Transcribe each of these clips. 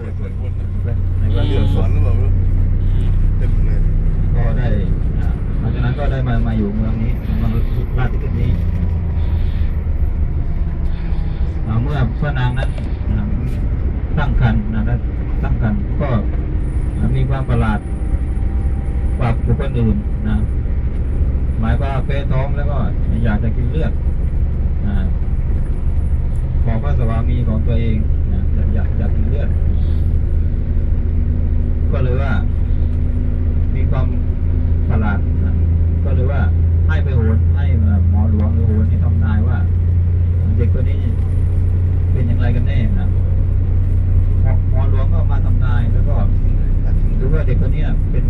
เปิดเปิดบนในพระเรืเรืออสสววนหรือเปล่าเต็มเลยก็ได้อ่าหลังจากนั้นก็ได้มามาอยู่เมืองนี้เมืองราชกิจนี้เมื่อพระนางนั้นตั้งครรภ์นะได้ตั้งครรภ์ก็มีความประหลาดกว่าบุคคลอื่นนะหมายว่าเปท้องแล้วก็อยากจะกินเลือดอ่าของพระสวามีของตัวเอง อยากอยากกินเลือดก็เลยว่า มีความประหลาดนะก็เลยว่าให้ไปโหนให้หมอหลวงหรือโหนที่ทำนายว่า เด็กคนนี้เป็นอย่างไรกันแน่นะหมอหมอหลวงก็มาทำนายแล้วก็ดูว่าเด็กคนนี้เป็น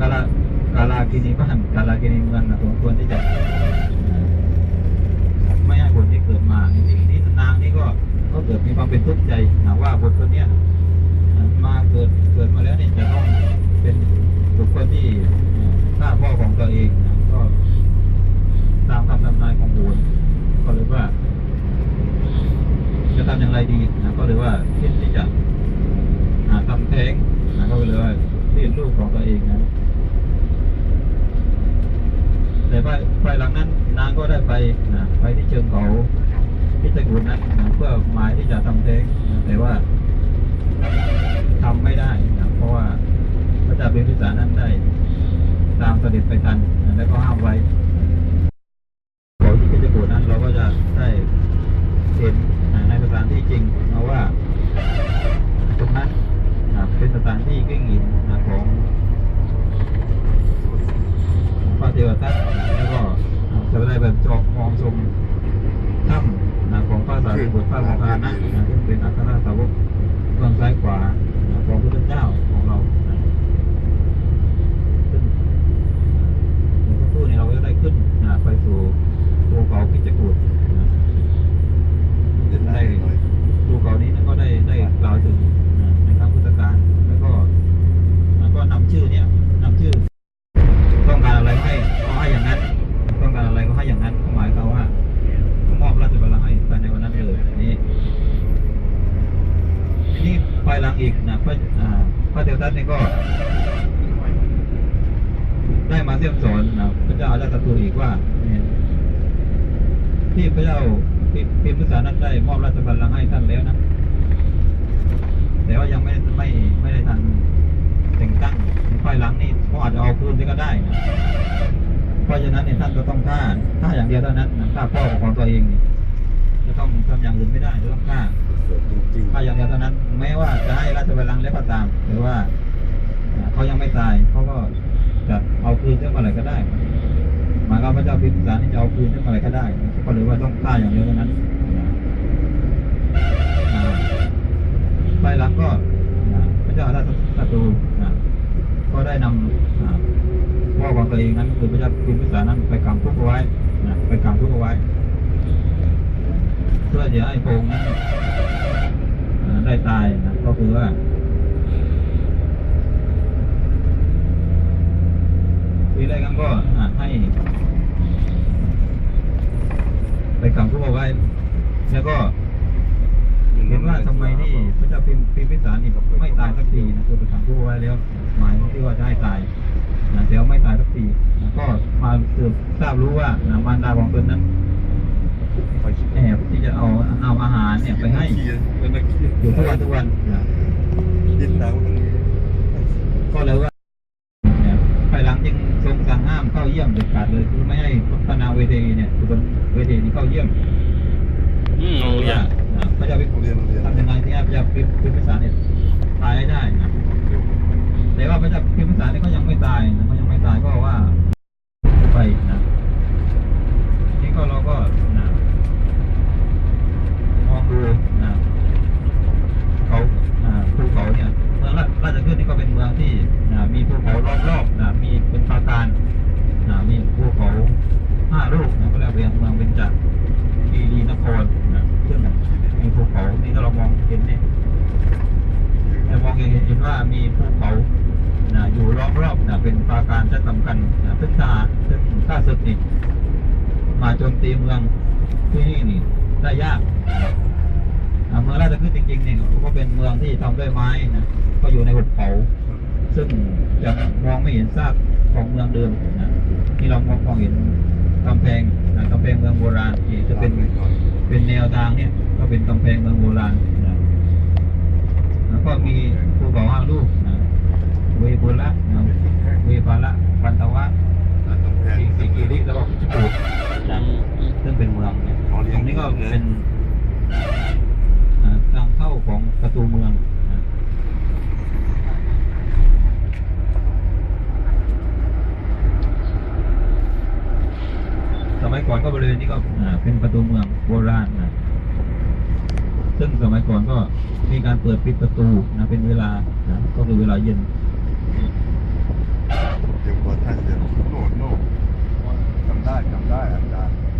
กาลากาลากินีบ้านกาลากินีเมืองนะควรที่จะอ่าไม่ให้คนที่เกิดมานี่นี่นางนี่ก็ก็เกิดมีความเป็นทุกข์ใจนะว่าบทคนเนี้ย มาเกิดเกิดมาแล้วเนี่ยจะต้องเป็น ที่ฆ่าพ่อของตัวเองก็ตามคำทำนายของโหนก็เลยว่า จะทำอย่างไรดีนะก็เลยว่าคิดที่จะหาทำแท้งนะก็เลยว่าเลี้ยงลูกของตัวเองนะแต่ภายภายหลังนั้นนางก็ได้ไปนะไปที่เชิงเขาที่ตะกุนนั้นนะเพื่อหมายที่จะทำแท้งนะแต่ว่าทำไม่ได้นะเพราะว่า ระเจ้าเป็นพิสารนั้นได้ ตามเสด็จไปทันแล้วก็ห้ามไว้ขอที่เพชรบูรณ์นั้นเราก็จะได้เห็นในสถานที่จริงเอาว่าตรงนั้นนะเป็นสถานที่กิ้งหินของพระเทวทัตแล้วก็จะได้แบบจอกมองชมถ้ำของพระสารีบุตรพระโมคคัลลานะนะซึ่งเป็นอัครสาวกเบื้องซ้ายขวาของพระพุทธเจ้าของเรานะซึ่งเมื่อสักครู่นี้เราก็ได้ขึ้นนะไปสู่ภูเขาพิจกูดนะซึ่งได้ภูเขานี้นั้นก็ได้ได้กล่าวถึงนะในครั้งพุทธกาลแล้วก็แล้วก็นำชื่อเนี่ยนำชื่อ ต้องการอะไรให้ก็ให้อย่างนั้น ต้องการ อย่างนั้นหมายความว่าก็มอบราชบัลลังก์ให้ภายในวันนั้นเลยนี่ทีนี้ภายหลังอีกนะพระพระเทวทัตนี่ก็ ได้มาเทียมสอนนะพระเจ้าอาชาตตูอีกว่าที่พระเจ้าพิพิมพิสารนั้นได้มอบราชบัลลังก์ให้ท่านแล้วนะแต่ว่ายังไม่ไม่ไม่ได้ทันแต่งตั้งภายหลังนี่ก็อาจจะเอาคืนไปก็ได้นะเพราะฉะนั้นเนี่ยท่านก็ต้องฆ่าฆ่าอย่างเดียวเท่านั้นฆ่าพ่อของตัวเองจะต้องทำอย่างอื่นไม่ได้จะต้องฆ่าจริงถ้าอย่างเดียวเท่านั้น แม้ว่าจะให้ราชบัลลังก์แล้วก็ตามหรือว่าเขายังไม่ตายเขาก็จะเอาคืนได้เมื่อไรก็ได้มายความพระเจ้าพิมพิสารนี่จะเอาคืนได้เมื่อไรก็ได้ก็เลยว่าต้องฆ่าอย่างเดียวเท่านั้นอ่าภายหลังก็พระเจ้าอาราชศัตรูก็ได้นำ อ่าพ่อของตัวเองนั้นคือพระเจ้าพิมพิสารนั้นไปขังทุกข์ไว้นะไปขังทุกข์ไว้ เพื่อจะให้พงนั้นได้ตายนะก็คือว่าทีแรกกันก็ให้ ไปขังทุกข์ไว้ แล้วก็เห็นว่าทำไมที่พระเจ้าพิมพิมพิสารนี่ไม่ตายสักทีนะคือไปขังทุกข์ไว้แล้ว หมายที่ว่าจะให้ตาย นะแต่ว่าไม่ตายสักทีนะก็มาสืบทราบรู้ว่านะมารดาของตนนั้นไปคิดแอบที่จะเอาเอาอาหารเนี่ยไปให้เป็นนักเขียนอยู่ทุกวันทุกวันนะคิดตามมันก็เลยว่าเนี่ยภายหลังจึงทรงสั่งห้ามเข้าเยี่ยมเด็ดขาดเลยคือไม่ให้พระนางเวทีเนี่ยคือเวทีนี้เข้าเยี่ยมอืมเพราะอย่าว่าพระเจ้าพิโรงเรียนโรงเรียนทำยังไงที่ให้พระเจ้าพิพิมพิสารเนี่ยตายให้ได้นะแต่ว่าพระเจ้าพิมพิสารนี่ก็ยังไม่ตายนะเขายังไม่ตายเพราะว่าไปนะนี่ก็เราก็นะมองดูนะเขาอ่าภูเขาเนี่ยเมืองราราชคฤห์นี่ก็เป็นเมืองที่นะมีภูเขาล้อมรอบนะมีเป็นปราการนะมีภูเขาห้าลูกนะก็เรียกว่าเมืองเป็นจักรคีรีนครนะซึ่งมีภูเขานี่ถ้าเรามองเห็นเนี่ยจะมองเห็นเห็นว่ามีภูเขานะอยู่ล้อมรอบนะเปราการที่สำคัญนะซึ่งถ้าซึ่งถ้าศึกนี่มาโจมตีเมืองที่นี่นี่ได้ยากเมืองราชคฤห์จริงๆเนี่ยก็เป็นเมืองที่ทำด้วยไม้นะก็อยู่ในหุบเขา ซึ่งจะมองไม่เห็นซากของเมืองเดิมนะที่เรามองมองเห็นกำแพงนะกำแพงเมืองโบราณที่จะเป็นเป็นแนวทางเนี่ยก็เป็นกำแพงเมืองโบราณนะแล้วก็มีภูเขาห้าลูกนะ เวบุระนะเวปาระปันตวะต้องแพงสีสีกิริแล้วก็พิจิตรนะซึ่งเป็นเมืองเนี่ยตรงนี้ก็เป็นอ่าทางเข้าของประตูเมืองนะสมัยก่อนก็บริเวณนี้ก็อ่าเป็นประตูเมืองโบราณนะซึ่งสมัยก่อนก็มีการเปิดปิดประตูนะเป็นเวลานะก็คือเวลาเย็น چند ٹمر